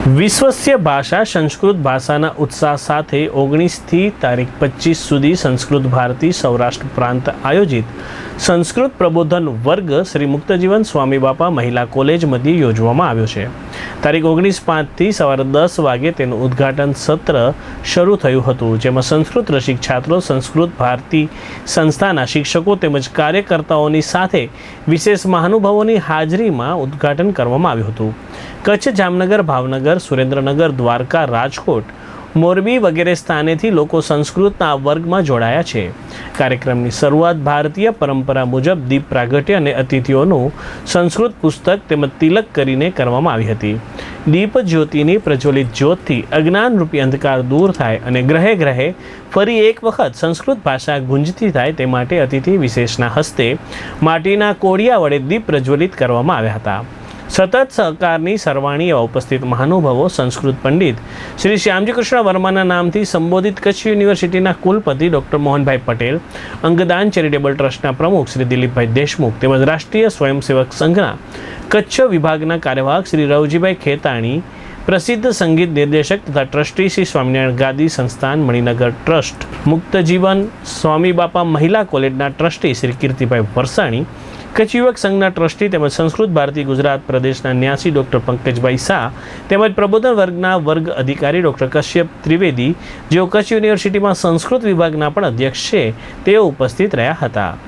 વિશ્વસ્ય ભાષા સંસ્કૃત ભાષાના ઉત્સાહ સાથે ઓગણીસથી તારીખ પચીસ સુધી સંસ્કૃત ભારતી સૌરાષ્ટ્ર પ્રાંત આયોજિત. સંસ્કૃત પ્રબોધન વર્ગ શ્રી મુક્તજીવન સ્વામી બાપા મહિલા કોલેજ મધ્યે યોજવામાં આવ્યો છે. તારીખ ઓગણીસ પાંચથી સવારે દસ વાગે તેનું ઉદ્ઘાટન સત્ર શરૂ થયું હતું, જેમાં સંસ્કૃત રસિક છાત્રો, સંસ્કૃત ભારતી સંસ્થાના શિક્ષકો તેમજ કાર્યકર્તાઓની સાથે વિશેષ મહાનુભાવોની હાજરીમાં ઉદ્ઘાટન કરવામાં આવ્યું હતું. કચ્છ જામનગર, ભાવનગર, સુરેન્દ્રનગર, દ્વારકા, રાજકોટ મોરબી વગેરે સ્થાનેથી લોકો સંસ્કૃતના વર્ગમાં જોડાયા છે. કાર્યક્રમની શરૂઆત ભારતીય પરંપરા મુજબ દીપ પ્રાગટ્ય અને અતિથિઓનું સંસ્કૃત પુસ્તક તેમજ તિલક કરીને કરવામાં આવી હતી. દીપ જ્યોતિની પ્રજ્વલિત જ્યોતથી અજ્ઞાનરૂપી અંધકાર દૂર થાય અને ગ્રહે ગ્રહે ફરી એક વખત સંસ્કૃત ભાષા ગુંજતી થાય તે માટે અતિથિ વિશેષના હસ્તે માટીના કોડિયા વડે દીપ પ્રજ્વલિત કરવામાં આવ્યા હતા. સતત સહકારની સરવાણી એવા ઉપસ્થિત મહાનુભાવો, સંસ્કૃત પંડિત શ્રી શ્યામજી કૃષ્ણ વર્માના નામથી સંબોધિત કચ્છ યુનિવર્સિટીના કુલપતિ ડૉક્ટર મોહનભાઈ પટેલ, અંગદાન ચેરિટેબલ ટ્રસ્ટના પ્રમુખ શ્રી દિલીપભાઈ દેશમુખ તેમજ રાષ્ટ્રીય સ્વયંસેવક સંઘના કચ્છ વિભાગના કાર્યવાહક શ્રી રવજીભાઈ ખેતાણી પ્રસિદ્ધ સંગીત નિર્દેશક તથા ટ્રસ્ટી શ્રી સ્વામિનારાયણ ગાદી સંસ્થાન મણિનગર ટ્રસ્ટ. મુક્તજીવન સ્વામી બાપા મહિલા કોલેજના ટ્રસ્ટી શ્રી કીર્તિભાઈ વરસાણી, કચ્છ યુવક સંઘના ટ્રસ્ટી તેમજ સંસ્કૃત ભારતી ગુજરાત પ્રદેશના ન્યાસી ડૉક્ટર પંકજભાઈ શાહ, તેમજ પ્રબોધન વર્ગના વર્ગ અધિકારી ડૉક્ટર કશ્યપ ત્રિવેદી, જેઓ કચ્છ યુનિવર્સિટીમાં સંસ્કૃત વિભાગના પણ અધ્યક્ષ છે, તેઓ ઉપસ્થિત રહ્યા હતા.